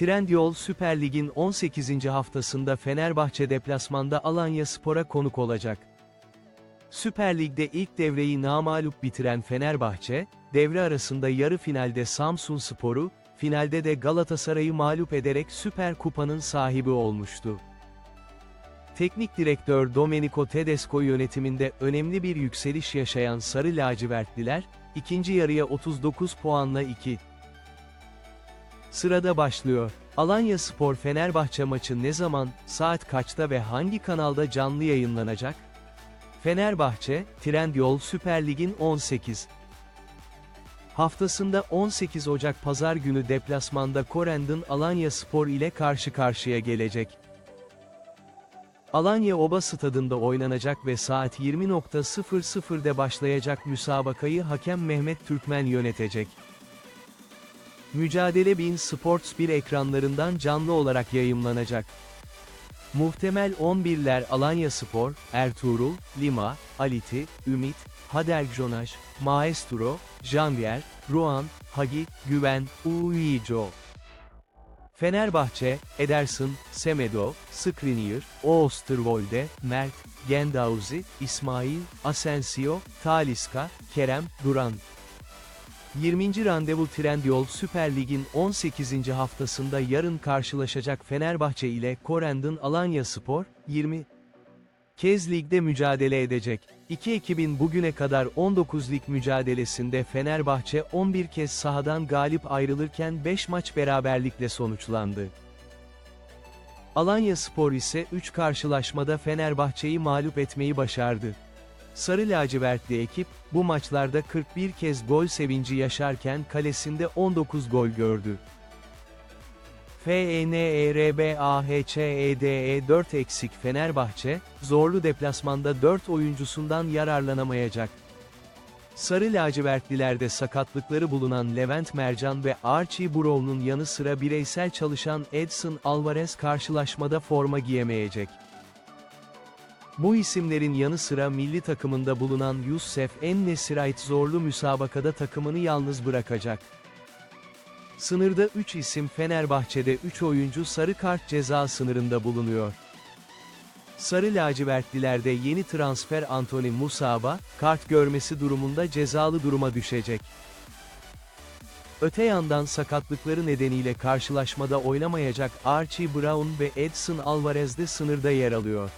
Trendyol Süper Lig'in 18. haftasında Fenerbahçe deplasmanda Alanya Spor'a konuk olacak. Süper Lig'de ilk devreyi namağlup bitiren Fenerbahçe, devre arasında yarı finalde Samsun Spor'u, finalde de Galatasaray'ı mağlup ederek Süper Kupa'nın sahibi olmuştu. Teknik direktör Domenico Tedesco yönetiminde önemli bir yükseliş yaşayan Sarı Lacivertliler, ikinci yarıya 39 puanla 2. Sırada başlıyor. Alanya Spor Fenerbahçe maçı ne zaman, saat kaçta ve hangi kanalda canlı yayınlanacak? Fenerbahçe, Trendyol Süper Lig'in 18. Haftasında 18 Ocak Pazar günü deplasmanda Korendon Alanya Spor ile karşı karşıya gelecek. Alanya Oba Stadında oynanacak ve saat 20.00'de başlayacak müsabakayı hakem Mehmet Türkmen yönetecek. Mücadele Bin Sports 1 ekranlarından canlı olarak yayımlanacak. Muhtemel 11'ler Alanya Spor, Ertuğrul, Lima, Aliti, Ümit, Hadergjonaj, Maestro, Janvier, Ruan, Hagi, Güven, Uijo. Fenerbahçe, Ederson, Semedo, Skriniar, Oosterwolde, Mert, Gendauzi, İsmail, Asensio, Taliska, Kerem, Duran. 20. randevu Trendyol Süper Lig'in 18. haftasında yarın karşılaşacak Fenerbahçe ile Korendon Alanya Spor, 20 kez ligde mücadele edecek. İki ekibin bugüne kadar 19 lig mücadelesinde Fenerbahçe 11 kez sahadan galip ayrılırken 5 maç beraberlikle sonuçlandı. Alanya Spor ise 3 karşılaşmada Fenerbahçe'yi mağlup etmeyi başardı. Sarı lacivertli ekip, bu maçlarda 41 kez gol sevinci yaşarken kalesinde 19 gol gördü. E FENERBAHÇEDE 4 eksik Fenerbahçe, zorlu deplasmanda 4 oyuncusundan yararlanamayacak. Sarı lacivertlilerde sakatlıkları bulunan Levent Mercan ve Archie Brown'un yanı sıra bireysel çalışan Edson Alvarez karşılaşmada forma giyemeyecek. Bu isimlerin yanı sıra milli takımında bulunan Youssef En-Nesyrait zorlu müsabakada takımını yalnız bırakacak. Sınırda 3 isim Fenerbahçe'de 3 oyuncu sarı kart ceza sınırında bulunuyor. Sarı lacivertlilerde yeni transfer Anthony Musaba, kart görmesi durumunda cezalı duruma düşecek. Öte yandan sakatlıkları nedeniyle karşılaşmada oynamayacak Archie Brown ve Edson Alvarez de sınırda yer alıyor.